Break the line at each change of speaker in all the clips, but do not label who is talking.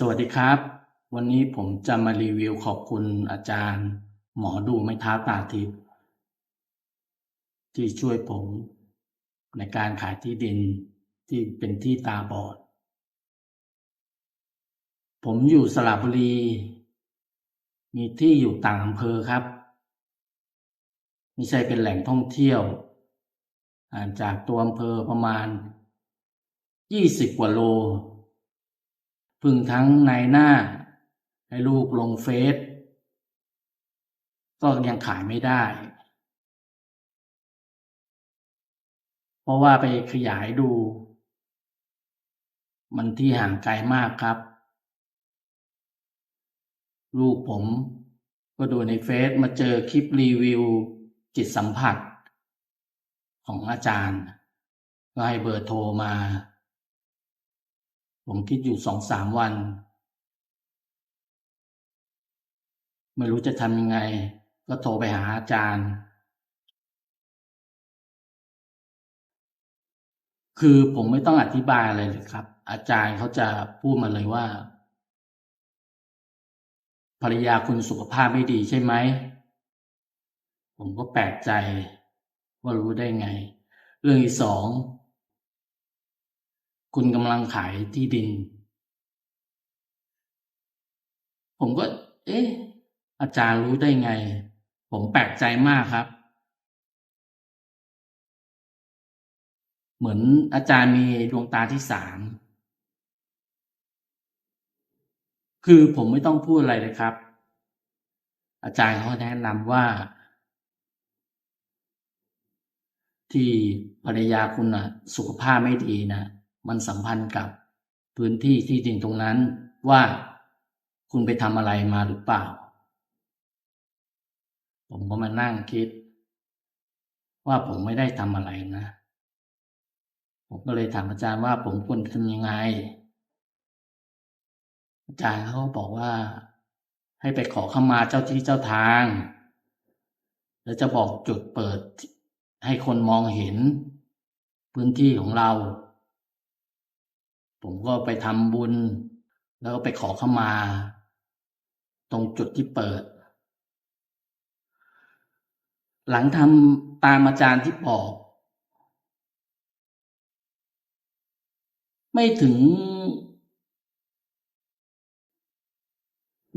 สวัสดีครับ วันนี้ผมจะมารีวิวขอบคุณอาจารย์ หมอดูไม่ท้าตาทิพย์ที่ช่วยผม ในการขายที่ดินที่เป็นที่ตาบอด ผมอยู่สระบุรี มีที่อยู่ต่างอำเภอครับไม่ใช่เป็นแหล่งท่องเที่ยวห่างจากตัวอำเภอประมาณยี่สิบกว่าโล พึ่งทั้งในหน้า ให้ลูกลงเฟซก็ยังขายไม่ได้ เพราะว่าไปขยายดู มันที่ห่างไกลมากครับ ลูกผม ก็ดูในเฟซมาเจอคลิปรีวิว จิตสัมผัส ของอาจารย์ ก็ให้เบอร์โทรมา ผมคิดอยู่สองสามวัน ไม่รู้จะทำยังไง ก็โทรไปหาอาจารย์ คือผมไม่ต้องอธิบายอะไรเลยครับ อาจารย์เขาจะพูดมาเลยว่า ภรรยาคุณสุขภาพไม่ดีใช่ไหม ผมก็แปลกใจ ว่ารู้ได้ไง เรื่องที่สอง คุณกำลังขายที่ดิน ผมก็ เอ๊ะ อาจารย์รู้ได้ไง ผมแปลกใจมากครับ เหมือนอาจารย์มีดวงตาที่สามคือผมไม่ต้องพูดอะไรเลยครับ อาจารย์เขาแนะนำว่า ที่ภรรยาคุณนะสุขภาพไม่ดีนะ มันสัมพันธ์กับพื้นที่ที่ดินตรงนั้นว่าคุณไปทำอะไรมาหรือเปล่า ผมก็มานั่งคิด ว่าผมไม่ได้ทำอะไรนะ ผมก็เลยถามอาจารย์ว่าผมควรทำยังไง อาจารย์เขาก็บอกว่า ให้ไปขอเข้ามาเจ้าที่เจ้าทาง แล้วจะบอกจุดเปิดให้คนมองเห็น พื้นที่ของเรา ผมก็ไปทำบุญ แล้วก็ไปขอเข้ามา ตรงจุดที่เปิด หลังทำตามอาจารย์ที่บอก ไม่ถึง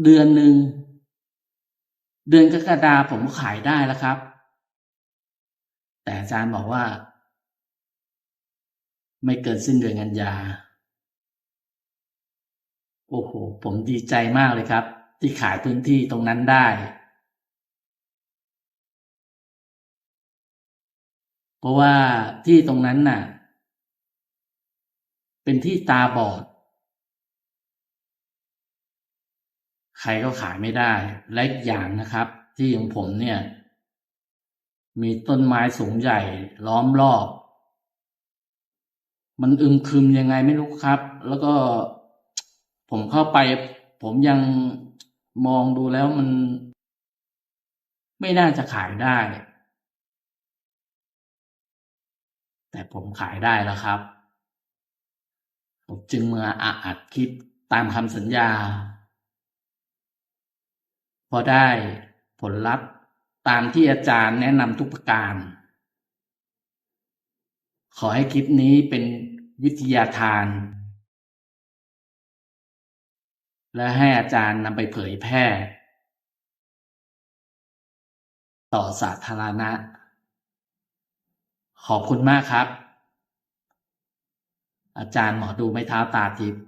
เดือนหนึ่ง เดือนกรกฎาผมขายได้แล้วครับ แต่อาจารย์บอกว่า ไม่เกินสิ้นเดือนกันยา โอ้โห ผมดีใจมากเลยครับ ที่ขายพื้นที่ตรงนั้นได้เพราะว่าที่ตรงนั้นน่ะ เป็นที่ตาบอด ใครก็ขายไม่ได้ และอีกอย่างนะครับ ที่ของผมเนี่ย มีต้นไม้สูงใหญ่ล้อมรอบ มันอึมครึมยังไงไม่รู้ครับ แล้วก็ ผมเข้าไป ผมยังมองดูแล้วมัน ไม่น่าจะขายได้ แต่ผมขายได้แล้วครับ ผมจึงมาอะอัดคลิปตามคำสัญญา พอได้ผลลัพธ์ตามที่อาจารย์แนะนำทุกประการ ขอให้คลิปนี้เป็นวิทยาทาน และให้อาจารย์นำไปเผยแพร่ต่อสาธารณะ ขอบคุณมากครับ อาจารย์หมอดูไม่เท้าตาทิพย์